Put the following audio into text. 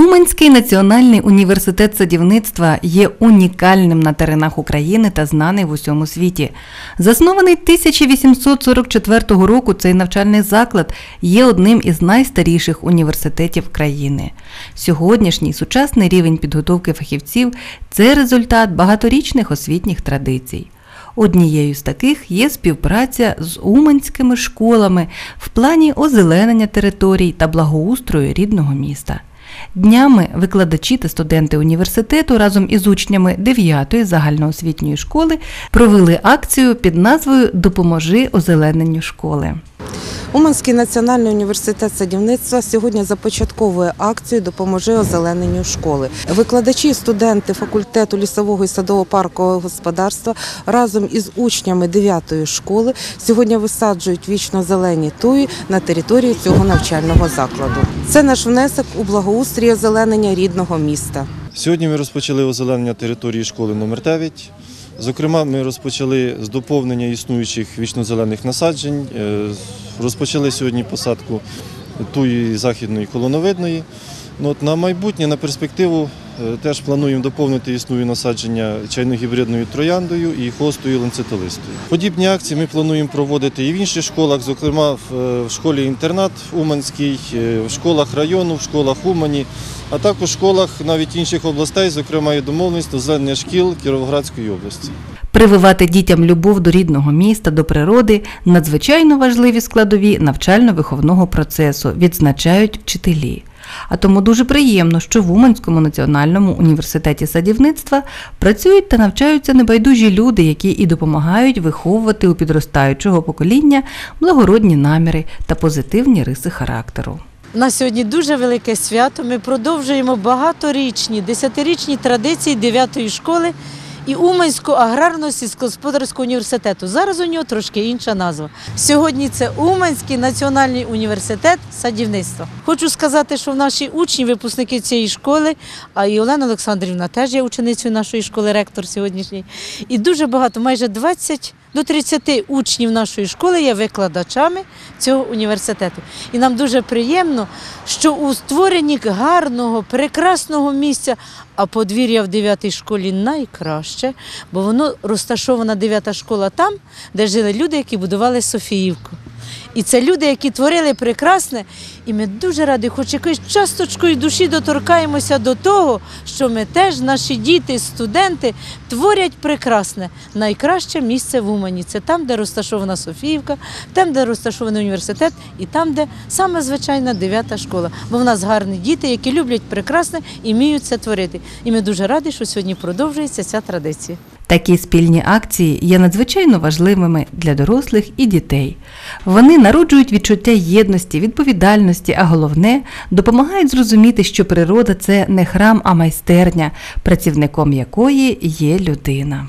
Уманський національний університет садівництва є унікальним на теренах України та знаний в усьому світі. Заснований 1844 року, цей навчальний заклад є одним із найстаріших університетів країни. Сьогоднішній сучасний рівень підготовки фахівців це результат багаторічних освітніх традицій. Однією з таких є співпраця з уманськими школами в плані озеленення територій та благоустрою рідного міста. Днями викладачі та студенти університету разом із учнями 9-ї загальноосвітньої школи провели акцію під назвою Допоможи озелененню школи. Уманський національний університет садівництва сьогодні започатковує акцію Допоможи озелененню школи. Викладачі, і студенти факультету лісового і садово-паркового господарства разом із учнями 9-ї школи сьогодні висаджують вічно зелені туї на території цього навчального закладу. Це наш внесок у благоустрій озеленення рідного міста. Сьогодні ми розпочали озеленення території школи номер 9 Зокрема, ми розпочали з доповнення існуючих вічнозелених насаджень. Е, Розпочали сьогодні посадку туї західної колоновидної. Ну, На майбутнє, на перспективу теж плануємо доповнити існує насадження чайно-гібридною трояндою і хостою ланцетолистою. Подібні акції ми плануємо проводити і в інших школах, зокрема в е, школі-інтернат Уманській, е, в школах району, в школах Умані, а також в школах навіть інших областей, зокрема і домовленість озеленення шкіл Кіровоградської області. Прививати дітям любов до рідного міста, до природи надзвичайно важливі складові навчально-виховного процесу, відзначають вчителі. А тому дуже приємно, що в Уманському національному університеті садівництва працюють та навчаються небайдужі люди, які і допомагають виховувати у підростаючого покоління благородні наміри та позитивні риси характеру. У нас сьогодні дуже велике свято. Ми продовжуємо багаторічні, десятирічні традиції 9-ї школи і Уманського аграрного сільськогосподарського університету. Зараз у нього трошки інша назва. Сьогодні це Уманський національний університет садівництва. Хочу сказати, що в наші учні, випускники цієї школи, а і Олена Олександрівна теж є ученицею нашої школи, ректор сьогоднішній. І дуже багато, майже 20 до 30 учнів нашої школи є викладачами цього університету. І нам дуже приємно, що у створенні гарного, прекрасного місця, а подвір'я в 9 школі найкраще, бо воно розташована 9 школа там, де жили люди, які будували Софіївку. І це люди, які творили прекрасне, і ми дуже раді, хоч якоюсь часточкою душі доторкаємося до того, що ми теж, наші діти, студенти, творять прекрасне. Найкраще місце в Умані. Це там, де розташована Софіївка, там, де розташований університет, і там, де саме звичайна дев'ята школа. Бо в нас гарні діти, які люблять прекрасне і вміють це творити. І ми дуже раді, що сьогодні продовжується ця традиція. Такі спільні акції є надзвичайно важливими для дорослих і дітей. Вони народжують відчуття єдності, відповідальності, а головне допомагають зрозуміти, що природа це не храм, а майстерня, працівником якої є людина.